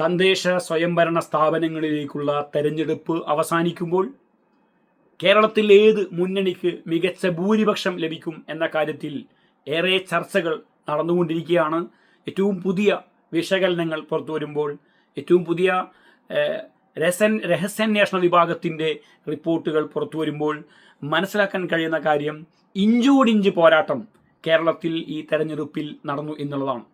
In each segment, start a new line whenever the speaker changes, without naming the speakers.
തദ്ദേശ സ്വയംഭരണ സ്ഥാപനങ്ങളിലേക്കുള്ള തെരഞ്ഞെടുപ്പ് അവസാനിക്കുമ്പോൾ കേരളത്തിൽ ഏത് മുന്നണിക്ക് മികച്ച ഭൂരിപക്ഷം ലഭിക്കും എന്ന കാര്യത്തിൽ ഏറെ ചർച്ചകൾ നടന്നുകൊണ്ടിരിക്കുകയാണ് ഏറ്റവും പുതിയ വിശകലനങ്ങൾ പുറത്തു വരുമ്പോൾ ഏറ്റവും പുതിയ രസൻ രഹസ്യാന്വേഷണ വിഭാഗത്തിൻ്റെ റിപ്പോർട്ടുകൾ പുറത്തു വരുമ്പോൾ മനസ്സിലാക്കാൻ കഴിയുന്ന കാര്യം ഇഞ്ചോടിഞ്ച് പോരാട്ടം കേരളത്തിൽ ഈ തെരഞ്ഞെടുപ്പിൽ നടന്നു എന്നുള്ളതാണ്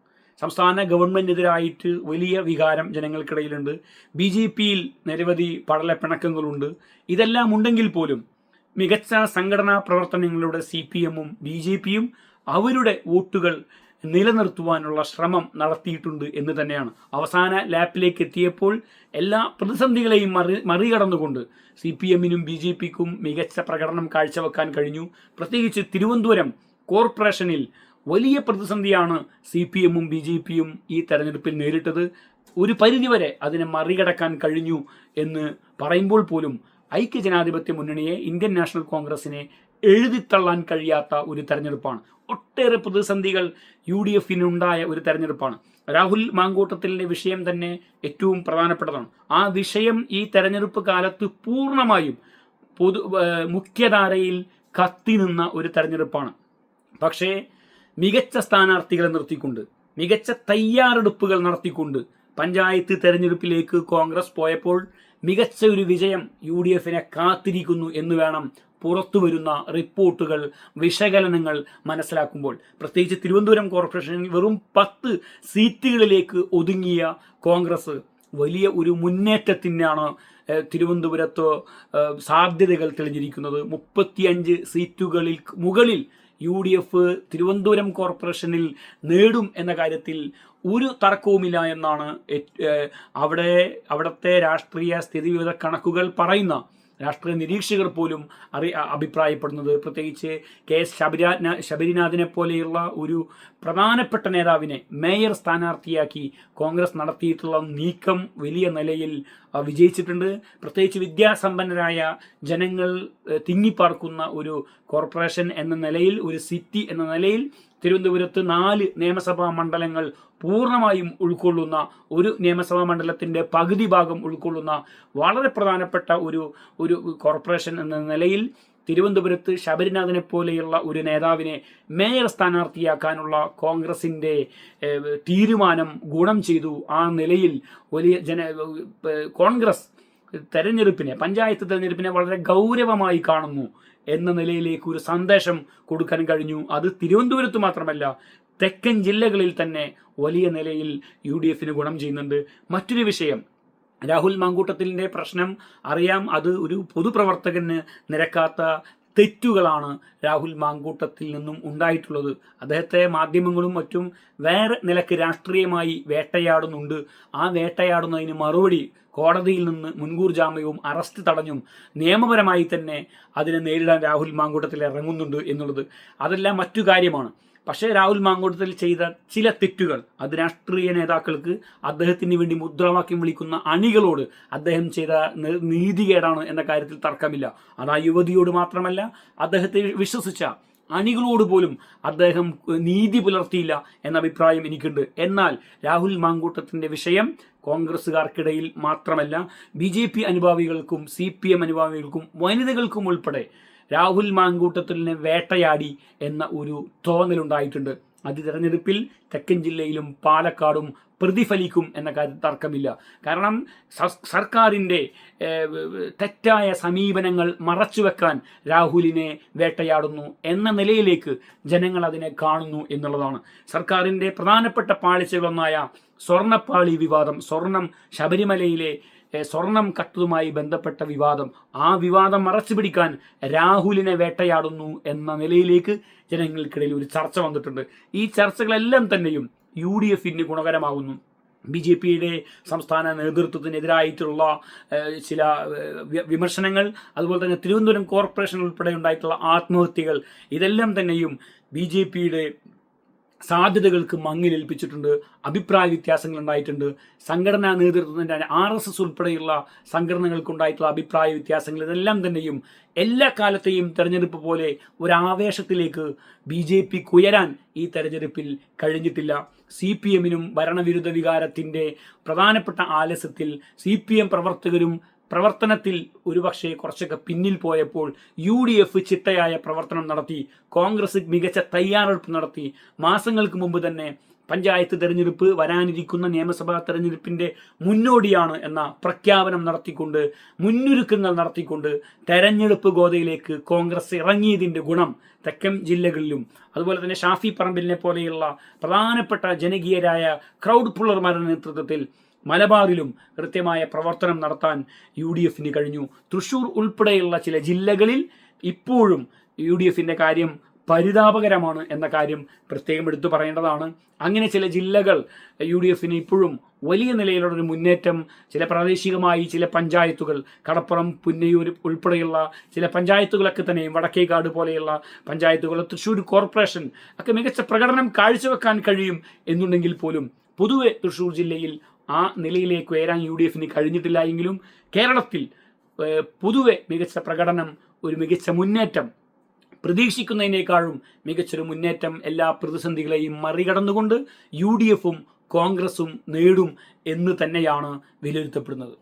സംസ്ഥാന ഗവൺമെൻറ്റിനെതിരായിട്ട് വലിയ വികാരം ജനങ്ങൾക്കിടയിലുണ്ട് ബി ജെ പിയിൽ നിരവധി പിണക്കങ്ങളുണ്ട് ഇതെല്ലാം ഉണ്ടെങ്കിൽ പോലും മികച്ച സംഘടനാ പ്രവർത്തനങ്ങളുടെ സി പി എമ്മും ബി ജെ പിയും അവരുടെ വോട്ടുകൾ നിലനിർത്തുവാനുള്ള ശ്രമം നടത്തിയിട്ടുണ്ട് എന്ന് തന്നെയാണ് അവസാന ലാപ്പിലേക്ക് എത്തിയപ്പോൾ എല്ലാ പ്രതിസന്ധികളെയും മറി മറികടന്നുകൊണ്ട് സി പി എമ്മിനും ബി ജെ പിക്കും മികച്ച പ്രകടനം കാഴ്ചവെക്കാൻ കഴിഞ്ഞു പ്രത്യേകിച്ച് തിരുവനന്തപുരം കോർപ്പറേഷനിൽ വലിയ പ്രതിസന്ധിയാണ് സി പി എമ്മും ബി ജെ പിയും ഈ തെരഞ്ഞെടുപ്പിൽ നേരിട്ടത് ഒരു പരിധിവരെ അതിനെ മറികടക്കാൻ കഴിഞ്ഞു എന്ന് പറയുമ്പോൾ പോലും ഐക്യ ജനാധിപത്യ മുന്നണിയെ ഇന്ത്യൻ നാഷണൽ കോൺഗ്രസിനെ എഴുതിത്തള്ളാൻ കഴിയാത്ത ഒരു തെരഞ്ഞെടുപ്പാണ് ഒട്ടേറെ പ്രതിസന്ധികൾ യു ഡി എഫിനുണ്ടായ ഒരു തെരഞ്ഞെടുപ്പാണ് രാഹുൽ മാങ്കൂട്ടത്തിലെ വിഷയം തന്നെ ഏറ്റവും പ്രധാനപ്പെട്ടതാണ് ആ വിഷയം ഈ തെരഞ്ഞെടുപ്പ് കാലത്ത് പൂർണ്ണമായും പൊതു മുഖ്യധാരയിൽ കത്തി നിന്ന ഒരു തെരഞ്ഞെടുപ്പാണ് പക്ഷേ മികച്ച സ്ഥാനാർത്ഥികളെ നിർത്തിക്കൊണ്ട് മികച്ച തയ്യാറെടുപ്പുകൾ നടത്തിക്കൊണ്ട് പഞ്ചായത്ത് തെരഞ്ഞെടുപ്പിലേക്ക് കോൺഗ്രസ് പോയപ്പോൾ മികച്ച ഒരു വിജയം യു ഡി എഫിനെ കാത്തിരിക്കുന്നു എന്ന് വേണം പുറത്തു വരുന്ന റിപ്പോർട്ടുകൾ വിശകലനങ്ങൾ മനസ്സിലാക്കുമ്പോൾ പ്രത്യേകിച്ച് തിരുവനന്തപുരം കോർപ്പറേഷനിൽ വെറും പത്ത് സീറ്റുകളിലേക്ക് ഒതുങ്ങിയ കോൺഗ്രസ് വലിയ ഒരു മുന്നേറ്റത്തിനാണ് തിരുവനന്തപുരത്ത് സാധ്യതകൾ തെളിഞ്ഞിരിക്കുന്നത് മുപ്പത്തിയഞ്ച് സീറ്റുകളിൽ മുകളിൽ യു ഡി എഫ് തിരുവനന്തപുരം കോർപ്പറേഷനിൽ നേടും എന്ന കാര്യത്തിൽ ഒരു തർക്കവുമില്ല എന്നാണ് അവിടെ അവിടുത്തെ രാഷ്ട്രീയ സ്ഥിതിവിവര കണക്കുകൾ പറയുന്ന രാഷ്ട്രീയ നിരീക്ഷകർ പോലും അറി അഭിപ്രായപ്പെടുന്നത് പ്രത്യേകിച്ച് കെ എസ് ശബരിനാ ശബരിനാഥിനെ പോലെയുള്ള ഒരു പ്രധാനപ്പെട്ട നേതാവിനെ മേയർ സ്ഥാനാർത്ഥിയാക്കി കോൺഗ്രസ് നടത്തിയിട്ടുള്ള നീക്കം വലിയ നിലയിൽ വിജയിച്ചിട്ടുണ്ട് പ്രത്യേകിച്ച് വിദ്യാസമ്പന്നരായ ജനങ്ങൾ തിങ്ങിപ്പാർക്കുന്ന ഒരു കോർപ്പറേഷൻ എന്ന നിലയിൽ ഒരു സിറ്റി എന്ന നിലയിൽ തിരുവനന്തപുരത്ത് നാല് നിയമസഭാ മണ്ഡലങ്ങൾ പൂർണ്ണമായും ഉൾക്കൊള്ളുന്ന ഒരു നിയമസഭാ മണ്ഡലത്തിൻ്റെ പകുതി ഭാഗം ഉൾക്കൊള്ളുന്ന വളരെ പ്രധാനപ്പെട്ട ഒരു ഒരു കോർപ്പറേഷൻ എന്ന നിലയിൽ തിരുവനന്തപുരത്ത് ശബരിനാഥനെ പോലെയുള്ള ഒരു നേതാവിനെ മേയർ സ്ഥാനാർത്ഥിയാക്കാനുള്ള കോൺഗ്രസിൻ്റെ തീരുമാനം ഗുണം ചെയ്തു ആ നിലയിൽ വലിയ ജന കോൺഗ്രസ് തെരഞ്ഞെടുപ്പിനെ പഞ്ചായത്ത് തെരഞ്ഞെടുപ്പിനെ വളരെ ഗൗരവമായി കാണുന്നു എന്ന നിലയിലേക്ക് ഒരു സന്ദേശം കൊടുക്കാൻ കഴിഞ്ഞു അത് തിരുവനന്തപുരത്ത് മാത്രമല്ല തെക്കൻ ജില്ലകളിൽ തന്നെ വലിയ നിലയിൽ യു ഡി എഫിന് ഗുണം ചെയ്യുന്നുണ്ട് മറ്റൊരു വിഷയം രാഹുൽ മാങ്കൂട്ടത്തിൻ്റെ പ്രശ്നം അറിയാം അത് ഒരു പൊതുപ്രവർത്തകന് നിരക്കാത്ത തെറ്റുകളാണ് രാഹുൽ മാങ്കൂട്ടത്തിൽ നിന്നും ഉണ്ടായിട്ടുള്ളത് അദ്ദേഹത്തെ മാധ്യമങ്ങളും മറ്റും വേറെ നിലക്ക് രാഷ്ട്രീയമായി വേട്ടയാടുന്നുണ്ട് ആ വേട്ടയാടുന്നതിന് മറുപടി കോടതിയിൽ നിന്ന് മുൻകൂർ ജാമ്യവും അറസ്റ്റ് തടഞ്ഞും നിയമപരമായി തന്നെ അതിനെ നേരിടാൻ രാഹുൽ മാങ്കൂട്ടത്തിൽ ഇറങ്ങുന്നുണ്ട് എന്നുള്ളത് അതെല്ലാം മറ്റു കാര്യമാണ് പക്ഷേ രാഹുൽ മാങ്കോട്ടത്തിൽ ചെയ്ത ചില തെറ്റുകൾ അത് രാഷ്ട്രീയ നേതാക്കൾക്ക് അദ്ദേഹത്തിന് വേണ്ടി മുദ്രാവാക്യം വിളിക്കുന്ന അണികളോട് അദ്ദേഹം ചെയ്ത നീതികേടാണ് എന്ന കാര്യത്തിൽ തർക്കമില്ല അത് ആ യുവതിയോട് മാത്രമല്ല അദ്ദേഹത്തെ വിശ്വസിച്ച അണികളോട് പോലും അദ്ദേഹം നീതി പുലർത്തിയില്ല എന്ന അഭിപ്രായം എനിക്കുണ്ട് എന്നാൽ രാഹുൽ മാങ്കൂട്ടത്തിൻ്റെ വിഷയം കോൺഗ്രസ്സുകാർക്കിടയിൽ മാത്രമല്ല ബി ജെ പി അനുഭാവികൾക്കും സി പി എം അനുഭാവികൾക്കും വനിതകൾക്കും ഉൾപ്പെടെ രാഹുൽ മാങ്കൂട്ടത്തിലിനെ വേട്ടയാടി എന്ന ഒരു തോന്നലുണ്ടായിട്ടുണ്ട് അത് തെരഞ്ഞെടുപ്പിൽ തെക്കൻ ജില്ലയിലും പാലക്കാടും പ്രതിഫലിക്കും എന്ന കാര്യം തർക്കമില്ല കാരണം സർക്കാരിൻ്റെ തെറ്റായ സമീപനങ്ങൾ മറച്ചുവെക്കാൻ രാഹുലിനെ വേട്ടയാടുന്നു എന്ന നിലയിലേക്ക് ജനങ്ങൾ അതിനെ കാണുന്നു എന്നുള്ളതാണ് സർക്കാരിൻ്റെ പ്രധാനപ്പെട്ട പാളിച്ചകളൊന്നായ സ്വർണ്ണപ്പാളി വിവാദം സ്വർണം ശബരിമലയിലെ സ്വർണം കട്ടതുമായി ബന്ധപ്പെട്ട വിവാദം ആ വിവാദം മറച്ചു പിടിക്കാൻ രാഹുലിനെ വേട്ടയാടുന്നു എന്ന നിലയിലേക്ക് ജനങ്ങൾക്കിടയിൽ ഒരു ചർച്ച വന്നിട്ടുണ്ട് ഈ ചർച്ചകളെല്ലാം തന്നെയും യു ഡി എഫിന് ഗുണകരമാകുന്നു ബി ജെ പിയുടെ സംസ്ഥാന നേതൃത്വത്തിനെതിരായിട്ടുള്ള ചില വിമർശനങ്ങൾ അതുപോലെ തന്നെ തിരുവനന്തപുരം കോർപ്പറേഷൻ ഉൾപ്പെടെ ഉണ്ടായിട്ടുള്ള ആത്മഹത്യകൾ ഇതെല്ലാം തന്നെയും ബി ജെ പിയുടെ സാധ്യതകൾക്ക് മങ്ങിലേൽപ്പിച്ചിട്ടുണ്ട് അഭിപ്രായ വ്യത്യാസങ്ങൾ ഉണ്ടായിട്ടുണ്ട് സംഘടനാ നേതൃത്വത്തിൻ്റെ ആർ എസ് എസ് ഉൾപ്പെടെയുള്ള സംഘടനകൾക്കുണ്ടായിട്ടുള്ള അഭിപ്രായ വ്യത്യാസങ്ങൾ ഇതെല്ലാം തന്നെയും എല്ലാ കാലത്തെയും തെരഞ്ഞെടുപ്പ് പോലെ ഒരാവേശത്തിലേക്ക് ബി ജെ പി ഉയരാൻ ഈ തെരഞ്ഞെടുപ്പിൽ കഴിഞ്ഞിട്ടില്ല സി പി എമ്മിനും ഭരണവിരുദ്ധ വികാരത്തിൻ്റെ പ്രധാനപ്പെട്ട ആലസ്യത്തിൽ സി പി എം പ്രവർത്തകരും പ്രവർത്തനത്തിൽ ഒരുപക്ഷെ കുറച്ചൊക്കെ പിന്നിൽ പോയപ്പോൾ യു ഡി എഫ് ചിട്ടയായ പ്രവർത്തനം നടത്തി കോൺഗ്രസ് മികച്ച തയ്യാറെടുപ്പ് നടത്തി മാസങ്ങൾക്ക് മുമ്പ് തന്നെ പഞ്ചായത്ത് തെരഞ്ഞെടുപ്പ് വരാനിരിക്കുന്ന നിയമസഭാ തെരഞ്ഞെടുപ്പിന്റെ മുന്നോടിയാണ് എന്ന പ്രഖ്യാപനം നടത്തിക്കൊണ്ട് മുന്നൊരുക്കങ്ങൾ നടത്തിക്കൊണ്ട് തെരഞ്ഞെടുപ്പ് ഗോതയിലേക്ക് കോൺഗ്രസ് ഇറങ്ങിയതിന്റെ ഗുണം തെക്കൻ ജില്ലകളിലും അതുപോലെ തന്നെ ഷാഫി പറമ്പിലിനെ പോലെയുള്ള പ്രധാനപ്പെട്ട ജനകീയരായ ക്രൗഡ് പുള്ളർമാരുടെ നേതൃത്വത്തിൽ മലബാറിലും കൃത്യമായ പ്രവർത്തനം നടത്താൻ യു ഡി എഫിന് കഴിഞ്ഞു തൃശൂർ ഉൾപ്പെടെയുള്ള ചില ജില്ലകളിൽ ഇപ്പോഴും യു ഡി എഫിൻ്റെ കാര്യം പരിതാപകരമാണ് എന്ന കാര്യം പ്രത്യേകം എടുത്തു പറയേണ്ടതാണ് അങ്ങനെ ചില ജില്ലകൾ യു ഡി എഫിന് ഇപ്പോഴും വലിയ നിലയിലുള്ള ഒരു മുന്നേറ്റം ചില പ്രാദേശികമായി ചില പഞ്ചായത്തുകൾ കടപ്പുറം പുന്നയൂർ ഉൾപ്പെടെയുള്ള ചില പഞ്ചായത്തുകളൊക്കെ തന്നെയും വടക്കേക്കാട് പോലെയുള്ള പഞ്ചായത്തുകൾ തൃശ്ശൂർ കോർപ്പറേഷൻ ഒക്കെ മികച്ച പ്രകടനം കാഴ്ചവെക്കാൻ കഴിയും എന്നുണ്ടെങ്കിൽ പോലും പൊതുവെ തൃശ്ശൂർ ജില്ലയിൽ ആ നിലയിലേക്ക് ഉയരാൻ യു ഡി എഫിന് കഴിഞ്ഞിട്ടില്ല എങ്കിലും കേരളത്തിൽ പൊതുവെ മികച്ച പ്രകടനം ഒരു മികച്ച മുന്നേറ്റം പ്രതീക്ഷിക്കുന്നതിനേക്കാളും മികച്ചൊരു മുന്നേറ്റം എല്ലാ പ്രതിസന്ധികളെയും മറികടന്നുകൊണ്ട് യു ഡി എഫും കോൺഗ്രസും നേടും എന്ന് തന്നെയാണ് വിലയിരുത്തപ്പെടുന്നത്